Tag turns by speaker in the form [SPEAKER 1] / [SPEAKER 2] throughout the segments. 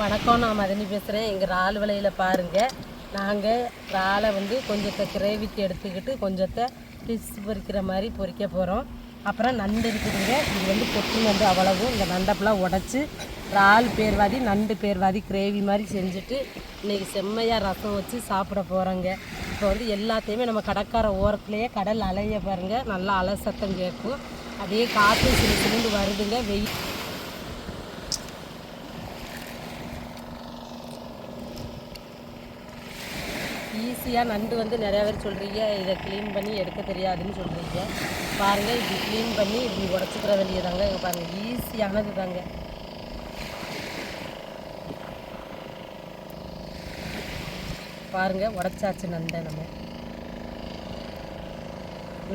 [SPEAKER 1] வணக்கம் நான் மதனி பேசுகிறேன் எங்கள் இறால் விலையில் பாருங்கள் நாங்கள் இறாலை வந்து கொஞ்சத்தை கிரேவிக்கு எடுத்துக்கிட்டு கொஞ்சத்தை ஃபிஷ் பொறிக்கிற மாதிரி பொறிக்க போகிறோம் அப்புறம் நண்டு இருக்குதுங்க. இது வந்து பொட்டு நண்டு அவ்வளவும் இந்த நண்டப்பெல்லாம் உடச்சி இறால் பேர்வாதி நண்டு பேர்வாதி கிரேவி மாதிரி செஞ்சுட்டு இன்றைக்கி செம்மையாக ரசம் வச்சு சாப்பிட போகிறோங்க இப்போ வந்து எல்லாத்தையுமே நம்ம கடற்கரை ஓரத்துலேயே கடல் அலைய பாருங்கள் நல்லா அலை சத்தம் கேட்கும். அப்படியே காற்று சிறு சிலிண்டு வருதுங்க. வெயில் ஈஸியாக நண்டு வந்து நிறையா பேர் சொல்கிறீங்க இதை க்ளீன் பண்ணி எடுக்க தெரியாதுன்னு சொல்கிறீங்க பாருங்கள் இப்படி க்ளீன் பண்ணி இப்படி உடச்சிக்கிற வேண்டியதாங்க இங்கே பாருங்கள் ஈஸியானது தாங்க பாருங்கள் உடச்சாச்சு நண்டை நம்ம.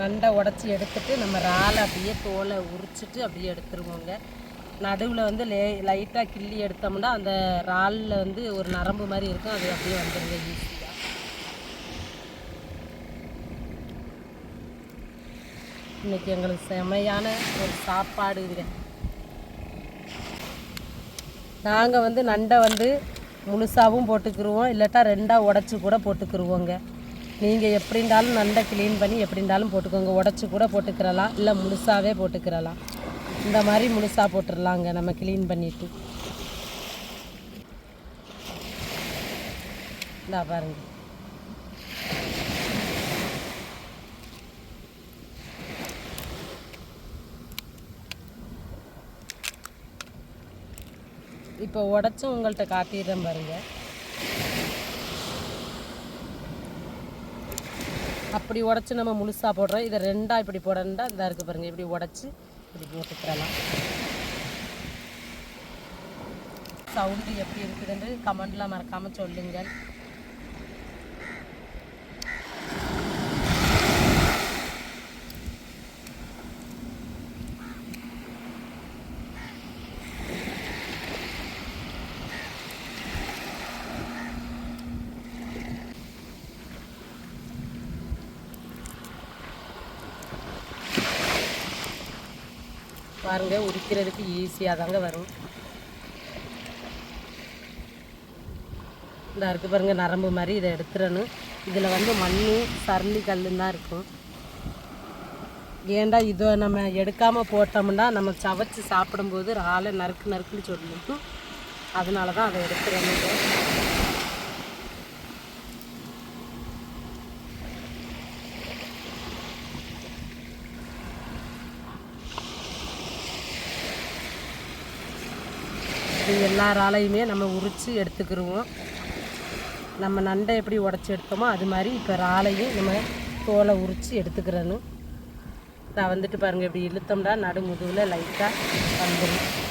[SPEAKER 1] நண்டை உடச்சி எடுத்துட்டு நம்ம இறாலை அப்படியே தோலை உரிச்சிட்டு அப்படியே எடுத்துருவோங்க. நடுவில் வந்து லே லைட்டாக கிள்ளி எடுத்தோம்னா அந்த இறாலில் வந்து ஒரு நரம்பு மாதிரி இருக்கும். அது அப்படியே வந்துடுங்க ஈஸி இன்னைக்கு எங்களுக்கு செமையான ஒரு சாப்பாடு இதுங்க. நாங்கள் வந்து நண்டை வந்து முழுசாகவும் போட்டுக்கிருவோம் இல்லாட்டா ரெண்டாக உடச்சி கூட போட்டுக்கிருவோங்க. நீங்கள் எப்படி இருந்தாலும் நண்டை க்ளீன் பண்ணி எப்படி இருந்தாலும் போட்டுக்கோங்க. உடச்சி கூட போட்டுக்கிறலாம் இல்லை முழுசாகவே போட்டுக்கிறலாம். இந்த மாதிரி முழுசாக போட்டுடலாங்க நம்ம க்ளீன் பண்ணிவிட்டு இந்தா பாருங்கள் இப்போ உடச்சும் உங்கள்கிட்ட காட்டிடுறேன் பாருங்க. அப்படி உடச்சி நம்ம முழுசாக போடுறோம். இதை ரெண்டாக இப்படி போடணுண்டா இதாக இருக்குது பாருங்கள் இப்படி உடச்சி இப்படி போட்டுக்கிறலாம். சவுண்டு எப்படி இருக்குதுன்னு கமெண்டில் மறக்காமல் சொல்லுங்கள். பாருங்க உரிக்கிறதுக்கு ஈஸியாக தாங்க வரும். இந்த இருக்கு பாருங்க நரம்பு மாதிரி இதை எடுத்துடணும். இதில் வந்து மண் சரளி கல்லுன்னு தான் இருக்கும். ஏண்டா இதை நம்ம எடுக்காமல் போட்டோம்னா நம்ம சவைச்சி சாப்பிடும்போது ஆளை நறுக்கு நறுக்குன்னு சொல்லிட்டு அதனால தான் அதை எடுத்துடணும் இது எல்லா இறாலையுமே நம்ம உரித்து எடுத்துக்கிடுவோம் நம்ம நண்டை எப்படி உடச்சி எடுத்தோமோ அது மாதிரி இப்போ ராலையும் நம்ம தோலை உரித்து எடுத்துக்கிறணும் நான் வந்துட்டு பாருங்கள் இப்படி இழுத்தோம்னா நடுமுதுவில் லைட்டாக வந்துடும்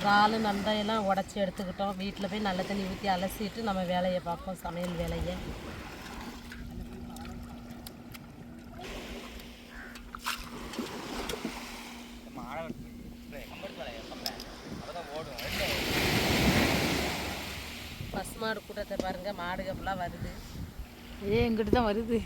[SPEAKER 1] இறால் நண்டையெல்லாம் உடச்சி எடுத்துக்கிட்டோம். வீட்டில் போய் நல்ல தண்ணி ஊற்றி அலசிட்டு நம்ம வேலையை பார்ப்போம். சமையல் வேலையை. பசு மாடு கூட்டத்தை பாருங்கள் மாடுக வருது.
[SPEAKER 2] ஏ எங்கிட்ட தான் வருது?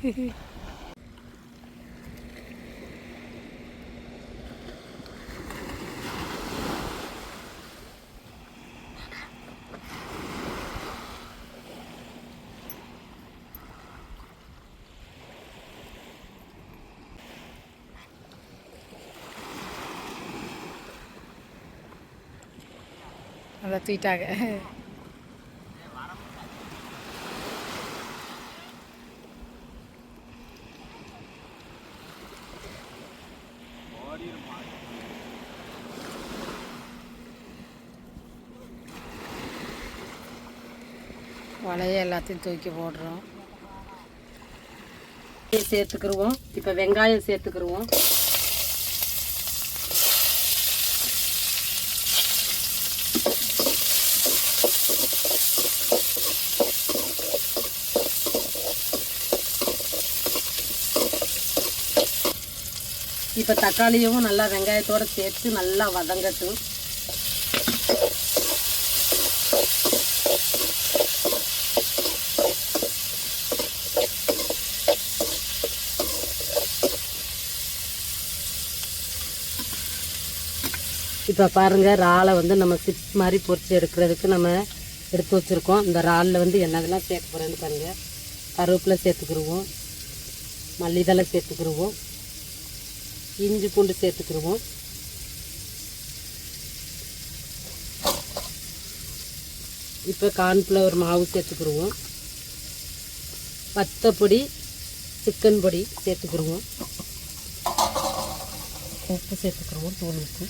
[SPEAKER 2] அதை தூக்கிட்டாங்க. வலையை எல்லாத்தையும் தூக்கி போடுறோம்.
[SPEAKER 1] சேர்த்துக்கிருவோம். இப்போ வெங்காயம் சேர்த்துக்கிருவோம். இப்போ தக்காளியும் நல்லா வெங்காயத்தோடு சேர்த்து நல்லா வதங்கட்டும். இப்போ பாருங்கள் இறாலை வந்து நம்ம சிப்ஸ் மாதிரி பொரிச்சு எடுக்கிறதுக்கு நம்ம எடுத்து வச்சுருக்கோம். இந்த இறாலில் வந்து என்னதெல்லாம் சேர்க்க போகிறேன்னு பாருங்கள் கருவேப்பிலை சேர்த்துக்கிடுவோம் மல்லிதழை சேர்த்துக்கிருவோம். இஞ்சி பூண்டு சேர்த்துக்கிடுவோம் இப்போ கார்ன்ஃப்ளவர் மாவு சேர்த்துக்கிடுவோம் பத்தப்பொடி சிக்கன் பொடி சேர்த்துக்கிடுவோம் உப்பு சேர்த்துக்கிடுவோம் தூள் உப்பு.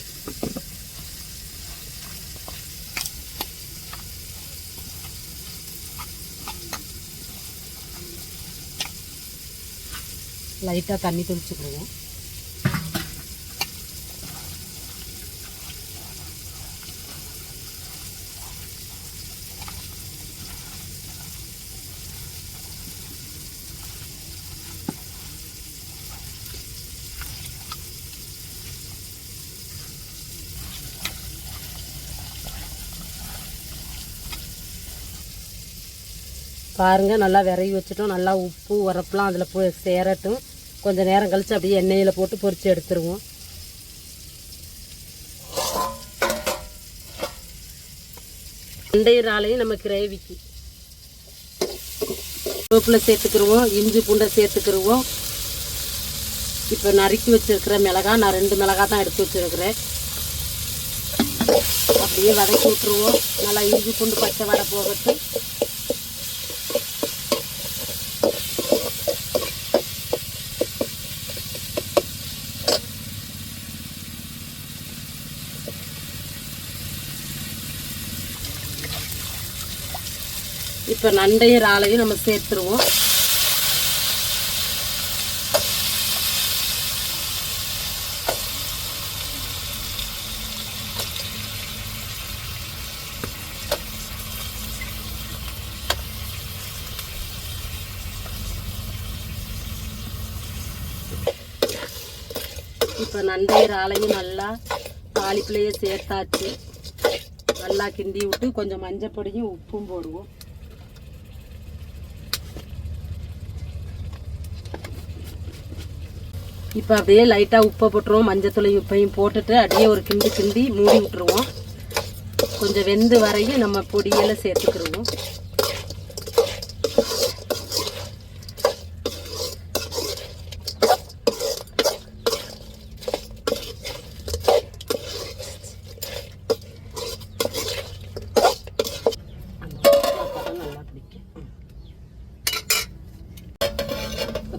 [SPEAKER 1] லைட்டாக தண்ணி தெளிச்சுக்கிடுவோம் பாருங்கள் நல்லா விரவி வச்சுட்டோம். நல்லா உப்பு உரப்புலாம் அதில் போய் சேரட்டும். கொஞ்சம் நேரம் கழித்து அப்படியே எண்ணெயில் போட்டு பொரித்து எடுத்துருவோம். அண்டை இறாலையும் நம்ம கிரேவிக்கு. சோப்பில் சேர்த்துக்கிடுவோம் இஞ்சி பூண்டை சேர்த்துக்கிருவோம். இப்போ நறுக்கி வச்சுருக்கிற மிளகா நான் ரெண்டு மிளகா தான் எடுத்து வச்சிருக்கிறேன். அப்படியே வதக்கி விட்டுருவோம். நல்லா இஞ்சி பூண்டு பச்சை வடை போகட்டும். இப்போ நண்டையும் ராலையும் நம்ம சேர்த்துருவோம். இப்போ நண்டையர் ஆலையும் நல்லா தாளிப்புலையே சேர்த்தாச்சு. நல்லா கிண்டி விட்டு கொஞ்சம் மஞ்சள் பொடியும் உப்பும் போடுவோம். இப்போ அப்படியே லைட்டாக உப்பை போட்டுருவோம். மஞ்சத்தூளையும் உப்பையும் போட்டுட்டு அப்படியே ஒரு கிண்டி கிண்டி மூடி விட்டுருவோம். கொஞ்சம் வெந்து வரையும் நம்ம பொடியெல்லாம் சேர்த்துக்கிடுவோம்.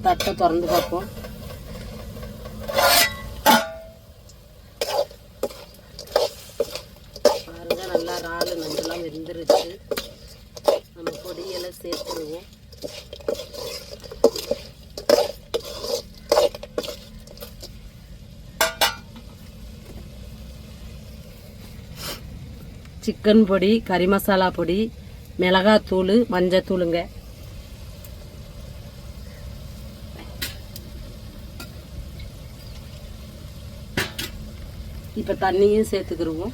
[SPEAKER 1] தட்டை திறந்து பார்ப்போம் பாருங்க நல்லா இறால் நஞ்செல்லாம் வெந்துருச்சு நம்ம பொடியெல்லாம் சேர்த்துருவோம் சிக்கன் பொடி கறி மசாலா பொடி மிளகாத்தூள் மஞ்சத்தூளுங்க. இப்போ தண்ணியும் சேர்த்துக்கிருவோம்.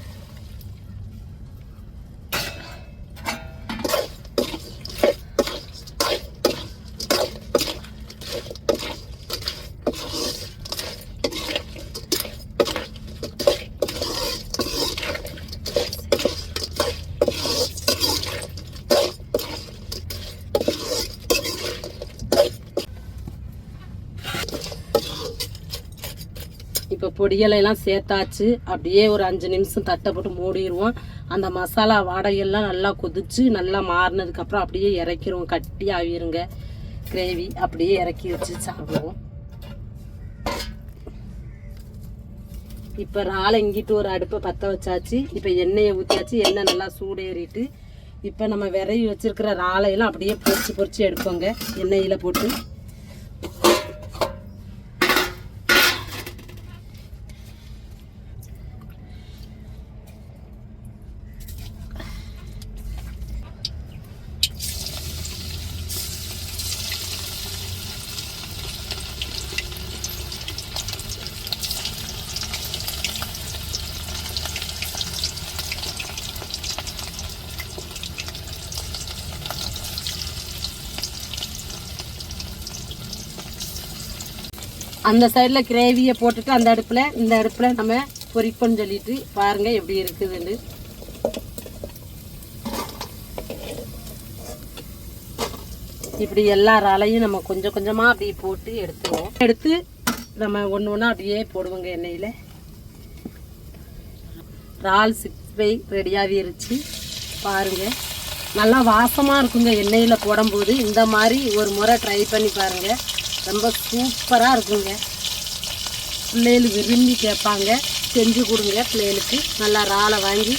[SPEAKER 1] இப்போ பொடியலையெல்லாம் சேர்த்தாச்சு. அப்படியே ஒரு அஞ்சு நிமிஷம் தட்டை போட்டு மூடிடுவோம் அந்த மசாலா வாடகையெல்லாம் நல்லா கொதிச்சு நல்லா மாறினதுக்கப்புறம் அப்படியே இறக்கிடுவோம் கட்டி ஆவிருங்க. கிரேவி அப்படியே இறக்கி வச்சு சாப்பிடுவோம். இப்போ இறாலை இங்கிட்டு ஒரு அடுப்பை பற்ற வச்சாச்சு. இப்போ எண்ணெயை ஊற்றியாச்சு எண்ணெய் நல்லா சூடேறிட்டு இப்போ நம்ம விரைவி வச்சுருக்கிற இறாலையெல்லாம் அப்படியே பொறிச்சு பொறிச்சு எடுப்போங்க. எண்ணெயில் போட்டு. அந்த சைடில் கிரேவியை போட்டுட்டு அந்த அடுப்பில் இந்த அடுப்பில் நம்ம பொரிப்போன்னு சொல்லிட்டு பாருங்கள் எப்படி இருக்குதுன்னு. இப்படி எல்லா இறாலையும் நம்ம கொஞ்சம் கொஞ்சமாக அப்படியே போட்டு எடுத்துவோம் எடுத்து நம்ம ஒன்று ஒன்றா அப்படியே போடுவோங்க எண்ணெயில். இறால் சிக்ஸ் பை ரெடியாகிருச்சு பாருங்கள் நல்லா வாசமாக இருக்குங்க எண்ணெயில் போடும்போது. இந்த மாதிரி ஒரு முறை ட்ரை பண்ணி பாருங்கள் ரொம்ப சூப்பராக இருக்குங்க. பிள்ளைகள் விரும்பி கேட்பாங்க. செஞ்சு கொடுங்க பிள்ளைகளுக்கு. நல்லா இறாலை வாங்கி.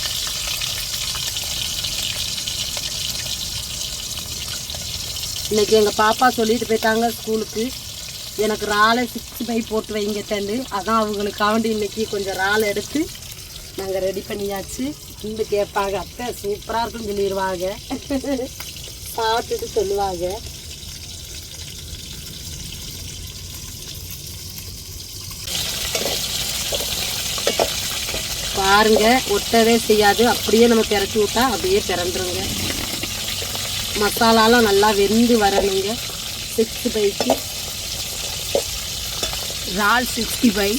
[SPEAKER 1] இன்றைக்கி எங்கள் பாப்பா சொல்லிட்டு போயிட்டாங்க ஸ்கூலுக்கு. எனக்கு இறாலை சிக்ஸ்டி ஃபைவ் போட்டு வைங்க தண்டு. அதான் அவங்களுக்காண்டி இன்றைக்கி கொஞ்சம் ராலை எடுத்து நாங்கள் ரெடி பண்ணியாச்சு. இந்த கேட்பாங்க அத்தை சூப்பராக இருக்குன்னு சொல்லிடுவாங்க சாப்பிட்டுட்டு சொல்லுவாங்க. பாருங்க. ஒட்டவே செய்யாது. அப்படியே நம்ம பிறச்சி விட்டா அப்படியே பிறந்துருங்க மசாலாலாம் நல்லா வெந்து வரணுங்க. சிக்ஸ்டி ஃபைவ்க்கு ரால் சிக்ஸ்டி ஃபைவ்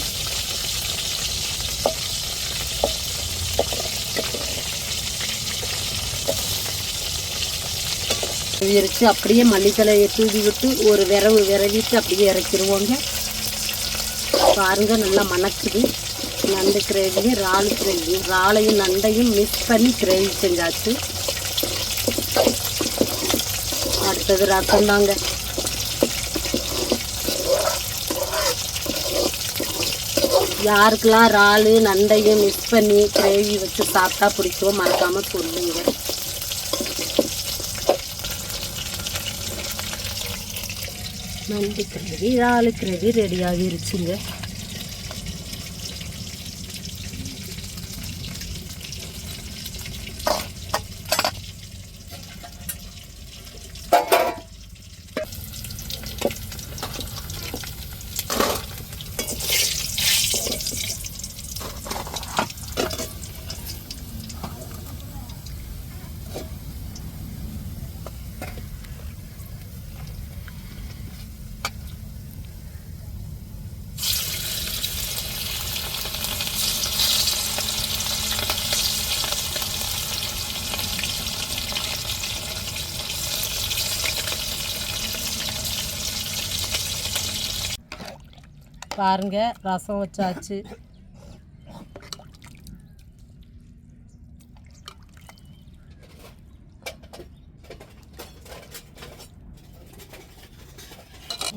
[SPEAKER 1] விரிச்சு அப்படியே மல்லித்தலையை தூவி விட்டு ஒரு விரவு விரவிட்டு அப்படியே இறக்கிடுவோங்க. பாருங்க நல்லா மணக்குது. நண்டு கிரேவியும் இறால் கிரேவியும் இறாலையும் நண்டையும் மிக்ஸ் பண்ணி கிரேவி செஞ்சாச்சு. அடுத்தது ரசம் தாங்க. யாருக்கெல்லாம் இறால் நண்டையும் மிக்ஸ் பண்ணி கிரேவி வச்சு சாப்பிட்டா பிடிக்கும் மறக்காமல் சொல்லுங்க. நண்டு கிரேவி இறால் கிரேவி ரெடி ஆகிருச்சுங்க. பாருங்க ரசம் வச்சாச்சு.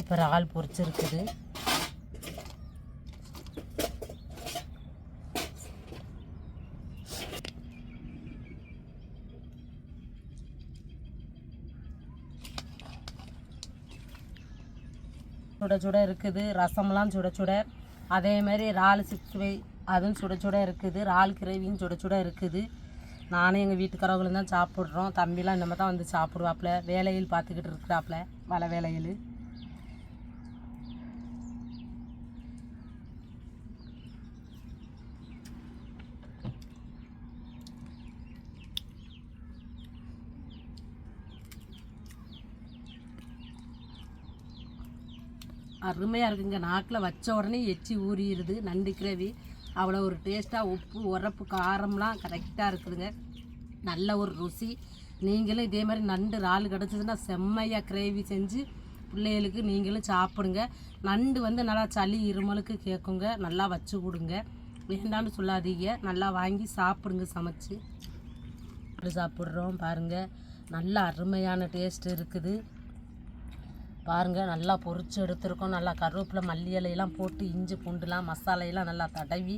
[SPEAKER 1] இப்போ இறால் பொரிச்சிருக்குது. சுட சுட இருக்குது. ரசம்லாம் சுட சுட. அதே மாதிரி இறால் சிக்ஸ்டி அதுவும் சுட சுட இருக்குது. இறால் கிரேவியும் சுட சுட இருக்குது. நானும் எங்கள் வீட்டுக்காரவங்களும் தான் சாப்பிட்றோம். தம்பிலாம் இனிமேல் தான் வந்து சாப்பிடுவாப்புல. வேலையில் பார்த்துக்கிட்டு இருக்கிறாப்புல. வலை வேலையில். அருமையாக இருக்குங்க. நாக்கில் வச்ச உடனே எச்சி ஊறிடுது. நண்டு கிரேவி. அவ்வளோ ஒரு டேஸ்ட்டாக உப்பு உரப்பு காரம்லாம் கரெக்டாக இருக்குதுங்க. நல்ல ஒரு ருசி. நீங்களும் இதே மாதிரி நண்டு இறால் கிடச்சிதுன்னா செம்மையாக கிரேவி செஞ்சு பிள்ளைகளுக்கு நீங்களும் சாப்பிடுங்க. நண்டு வந்து நல்லா சளி இருமலுக்கு கேட்குங்க நல்லா வச்சு கொடுங்க. வேண்டான்னு சொல்லாதீங்க. நல்லா வாங்கி சாப்பிடுங்க சமைச்சு. சாப்பிட்றோம் பாருங்கள் நல்ல அருமையான டேஸ்ட் இருக்குது. பாருங்கள் நல்லா பொறிச்சு எடுத்துருக்கோம். நல்லா கருவேப்பிலை மல்லி இலையெல்லாம் போட்டு இஞ்சி பூண்டுலாம் மசாலையெல்லாம் நல்லா தடவி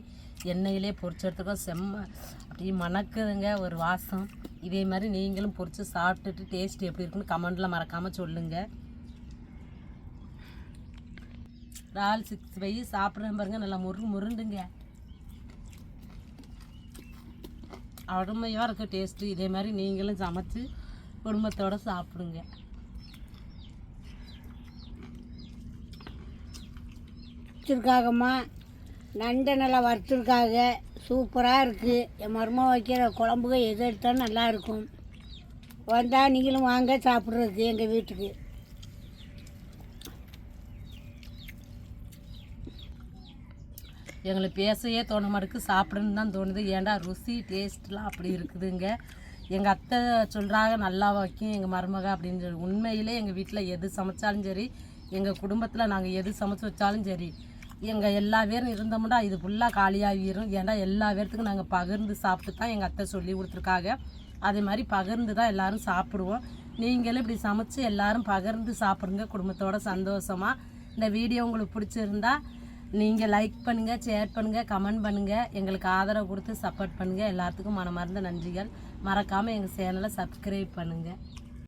[SPEAKER 1] எண்ணெயிலே பொறிச்சு எடுத்துருக்கோம். செம்ம அப்படியே மணக்குதுங்க ஒரு வாசம். இதே மாதிரி நீங்களும் பொறிச்சு சாப்பிட்டுட்டு டேஸ்ட் எப்படி இருக்குன்னு கமெண்டில் மறக்காமல் சொல்லுங்கள் இறால் சிக்ஸ் பை சாப்பிட்றேன் பாருங்கள் நல்லா முரு முருண்டுங்க அருமையாக இருக்குது டேஸ்ட்டு இதே மாதிரி நீங்களும் சமைச்சு குடும்பத்தோடு சாப்பிடுங்க.
[SPEAKER 2] வச்சுருக்காகம்மா. நண்டை நல்லா வறுத்துருக்காக. சூப்பராக இருக்குது என் மருமக வைக்கிற குழம்புக எது எடுத்தாலும் நல்லா இருக்கும். வந்தால் நீங்களும் வாங்க சாப்பிட்றதுக்கு எங்கள் வீட்டுக்கு.
[SPEAKER 1] எங்களுக்கு பேசவே தோண மாட்டுக்கு சாப்பிடணுன்னு தான் தோணுது. ஏன்டா ருசி டேஸ்ட்லாம் அப்படி இருக்குதுங்க. எங்கள் அத்தை சொல்கிறாங்க நல்லா வைக்கும் எங்கள் மருமக அப்படின்னு சொல்லி. உண்மையிலே எங்கள் வீட்டில் எது சமைச்சாலும் சரி எங்கள் குடும்பத்தில் நாங்கள் எது சமைச்சு வச்சாலும் சரி எங்கள் எல்லா பேரும் இருந்தோம்னா இது ஃபுல்லாக காலியாகிரும் ஏன்னா எல்லா பேர்த்துக்கும் நாங்கள் பகிர்ந்து சாப்பிட்டு தான் எங்கள் அத்தை சொல்லி கொடுத்துருக்காங்க. அதே மாதிரி பகிர்ந்து தான் எல்லோரும் சாப்பிடுவோம். நீங்களும் இப்படி சமைச்சு எல்லாரும் பகிர்ந்து சாப்பிடுங்க. குடும்பத்தோட சந்தோஷமாக இந்த வீடியோ உங்களுக்கு பிடிச்சிருந்தா நீங்கள் லைக் பண்ணுங்கள் ஷேர் பண்ணுங்கள் கமெண்ட் பண்ணுங்கள் எங்களுக்கு ஆதரவு கொடுத்து சப்போர்ட் பண்ணுங்கள் எல்லாத்துக்கும் மனமார்ந்த நன்றிகள். மறக்காமல் எங்கள் சேனலை சப்ஸ்கிரைப் பண்ணுங்கள்